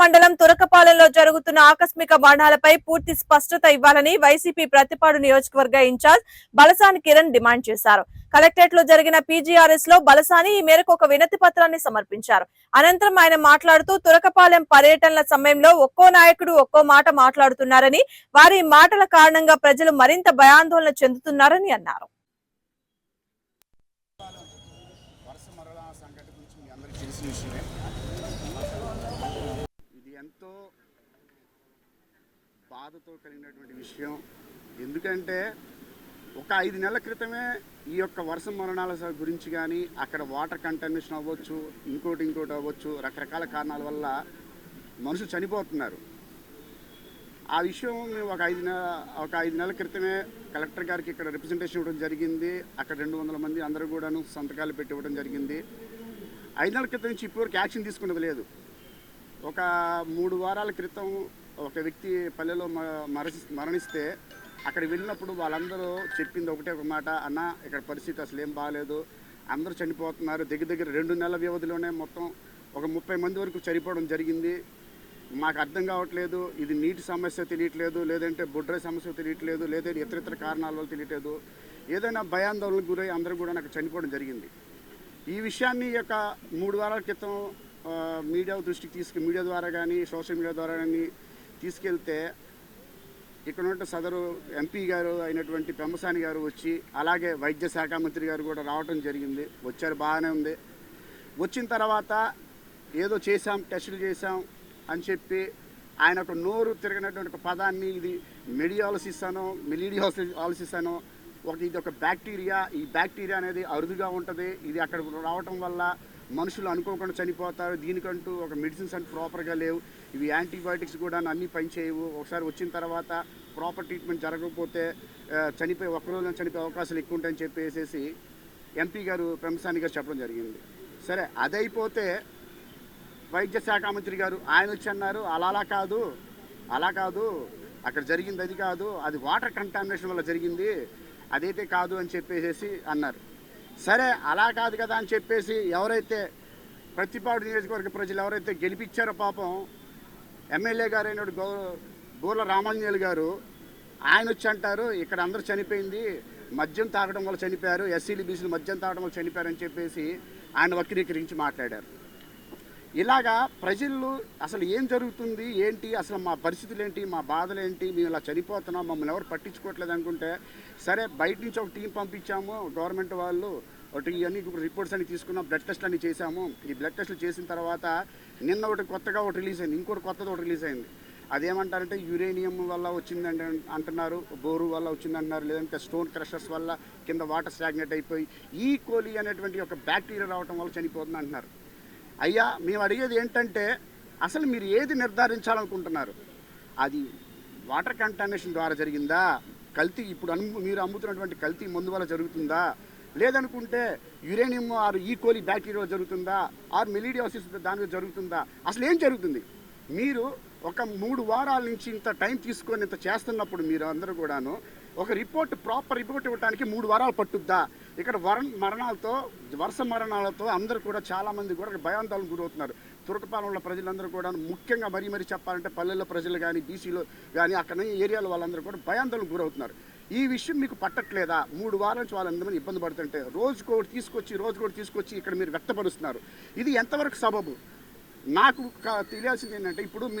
మండలం తురకపాలెంలో జరుగుతున్న ఆకస్మిక బాణాలపై పూర్తి స్పష్టత ఇవ్వాలని వైసీపీ ప్రతిపాడు నియోజకవర్గ ఇన్ఛార్జ్ బలసాని కిరణ్ డిమాండ్ చేశారు. కలెక్టరేట్లో జరిగిన పీజీఆర్ఎస్లో బలసాని ఈ మేరకు ఒక వినతి పత్రాన్ని సమర్పించారు. అనంతరం ఆయన మాట్లాడుతూ తురకపాలెం పర్యటనల సమయంలో ఒక్కో నాయకుడు ఒక్కో మాట మాట్లాడుతున్నారని వారి మాటల కారణంగా ప్రజలు మరింత భయాందోళన చెందుతున్నారని అన్నారు. తెలిసిన విషయమే. ఎంతో బాధతో కలిగినటువంటి విషయం. ఎందుకంటే ఒక ఐదు నెలల క్రితమే ఈ యొక్క వర్ష మరణాల గురించి కానీ అక్కడ వాటర్ కంటామినేషన్ అవ్వచ్చు ఇంకోటి ఇంకోటి అవ్వచ్చు రకరకాల కారణాల వల్ల మనుషులు చనిపోతున్నారు. ఆ విషయం మేము ఒక ఐదు నెల ఒక ఐదు నెలల క్రితమే కలెక్టర్ గారికి ఇక్కడ రిప్రజెంటేషన్ ఇవ్వడం జరిగింది. అక్కడ రెండు వందల మంది అందరూ కూడాను సంతకాలు పెట్టి ఇవ్వడం జరిగింది. ఐదు నెలల క్రితం నుంచి ఇప్పటివరకు యాక్షన్ తీసుకున్నది లేదు. ఒక మూడు వారాల క్రితం ఒక వ్యక్తి పల్లెలో మ- మరణిస్తే అక్కడ వెళ్ళినప్పుడు వాళ్ళందరూ చెప్పింది ఒకటే ఒక మాట అన్న ఇక్కడ పరిస్థితి అసలు ఏం బాగాలేదు అందరూ చనిపోతున్నారు. దగ్గర దగ్గర రెండు నెలల వ్యవధిలోనే మొత్తం ఒక ముప్పై మంది వరకు చనిపోవడం జరిగింది. మాకు అర్థం కావట్లేదు. ఇది నీటి సమస్య తెలియట్లేదు. లేదంటే బొడ్ర సమస్య తెలియట్లేదు. లేదంటే ఇతర ఇతర కారణాల వల్ల తెలియట్లేదు. ఏదైనా భయాందోళనకు గురై అందరూ కూడా నాకు చనిపోవడం జరిగింది. ఈ విషయాన్ని ఈ యొక్క మూడు వారాల క్రితం మీడియా దృష్టికి తీసుకు మీడియా ద్వారా కానీ సోషల్ మీడియా ద్వారా కానీ తీసుకెళ్తే ఇక్కడ ఉన్న సదరు ఎంపీ గారు అయినటువంటి పెంబసాని గారు వచ్చి అలాగే వైద్య శాఖ మంత్రి గారు కూడా రావడం జరిగింది. వచ్చారు బాగానే ఉంది. వచ్చిన తర్వాత ఏదో చేశాం టెస్టులు చేశాం అని చెప్పి ఆయన ఒక నోరు తిరగనటువంటి ఒక పదాన్ని ఇది మెడియాలసిస్ అనో మెలీడియాలసిస్ అనో ఒక ఇది ఒక బ్యాక్టీరియా ఈ బ్యాక్టీరియా అనేది అరుదుగా ఉంటుంది. ఇది అక్కడ రావటం వల్ల మనుషులు అనుకోకుండా చనిపోతారు. దీనికంటూ ఒక మెడిసిన్స్ అంటే ప్రాపర్గా లేవు. ఇవి యాంటీబయాటిక్స్ కూడా అన్నీ పనిచేయవు ఒకసారి వచ్చిన తర్వాత ప్రాపర్ ట్రీట్మెంట్ జరగకపోతే చనిపోయి ఒక్కరోజున చనిపోయే అవకాశాలు ఎక్కువ ఉంటాయని చెప్పేసి ఎంపీ గారు ప్రమసాని గారు చెప్పడం జరిగింది. సరే అదైపోతే వైద్య శాఖ మంత్రి గారు ఆయన వచ్చి అన్నారు అలా అలా కాదు అలా కాదు అక్కడ జరిగింది అది కాదు అది వాటర్ కంటామినేషన్ వల్ల జరిగింది అదైతే కాదు అని చెప్పేసి అన్నారు. సరే అలా కాదు కదా అని చెప్పేసి ఎవరైతే ప్రతిపాడు నియోజకవర్గ ప్రజలు ఎవరైతే గెలిపించారో పాపం ఎమ్మెల్యే గారు అయిన గౌ బూర్ల రామాంజనేయులు గారు ఆయన వచ్చి అంటారు ఇక్కడ అందరూ చనిపోయింది మద్యం తాగడం వల్ల చనిపోయారు ఎస్సీలు బీసీలు మద్యం తాగడం వల్ల చనిపోయారని చెప్పేసి ఆయన వక్రీకరించి మాట్లాడారు. ఇలాగా ప్రజలు అసలు ఏం జరుగుతుంది? ఏంటి? అసలు మా పరిస్థితులు ఏంటి మా బాధలు ఏంటి మేము ఇలా చనిపోతున్నాం మమ్మల్ని ఎవరు పట్టించుకోవట్లేదు అనుకుంటే సరే బయట నుంచి ఒక టీం పంపించాము గవర్నమెంట్ వాళ్ళు ఒకటి ఇవన్నీ ఇప్పుడు రిపోర్ట్స్ అన్ని తీసుకున్నాం బ్లడ్ టెస్ట్ అన్ని చేశాము. ఈ బ్లడ్ టెస్ట్లు చేసిన తర్వాత నిన్న ఒకటి కొత్తగా ఒకటి రిలీజ్ అయింది ఇంకోటి కొత్తది ఒకటి రిలీజ్ అయింది. అదేమంటారంటే యురేనియం వల్ల వచ్చిందంటే అంటున్నారు బోరు వల్ల వచ్చిందంటున్నారు లేదంటే స్టోన్ క్రషర్స్ వల్ల కింద వాటర్ స్టాగ్నెట్ అయిపోయి ఈ కోలీ అనేటువంటి ఒక బ్యాక్టీరియా రావడం వల్ల చనిపోతుంది అంటున్నారు అయ్యా మేము అడిగేది ఏంటంటే అసలు మీరు ఏది నిర్ధారించాలనుకుంటున్నారు? అది వాటర్ కంటామినేషన్ ద్వారా జరిగిందా? కల్తీ ఇప్పుడు అమ్ము మీరు అమ్ముతున్నటువంటి కల్తీ మందు వల్ల జరుగుతుందా? లేదనుకుంటే యురేనియం ఆర్ ఈ బ్యాక్టీరియా జరుగుతుందా? ఆర్ మెలీడియోసిస్ దాని జరుగుతుందా? అసలు ఏం జరుగుతుంది? మీరు ఒక మూడు వారాల నుంచి ఇంత టైం తీసుకొని ఇంత చేస్తున్నప్పుడు మీరు అందరూ కూడాను ఒక రిపోర్ట్ ప్రాపర్ రిపోర్ట్ ఇవ్వడానికి మూడు వారాలు పట్టుద్దా? ఇక్కడ వర మరణాలతో వరుస మరణాలతో అందరూ కూడా చాలా మంది కూడా భయాందోళన గురవుతున్నారు. తురకపాలెంలో ప్రజలందరూ కూడా ముఖ్యంగా మరీ మరీ చెప్పాలంటే పల్లెల్లో ప్రజలు కానీ బీసీలో కానీ అక్కడ ఏరియాలో వాళ్ళందరూ కూడా భయాందోళన గురవుతున్నారు. ఈ విషయం మీకు పట్టట్లేదా? మూడు వారాల నుంచి వాళ్ళందరూ ఇబ్బంది పడుతుంటే రోజుకు ఒకటి తీసుకొచ్చి రోజుకు ఒకటి తీసుకొచ్చి ఇక్కడ మీరు వ్యక్తపరుస్తున్నారు. ఇది ఎంతవరకు సబబు? నాకు తెలియాల్సింది ఏంటంటే ఇప్పుడు మీరు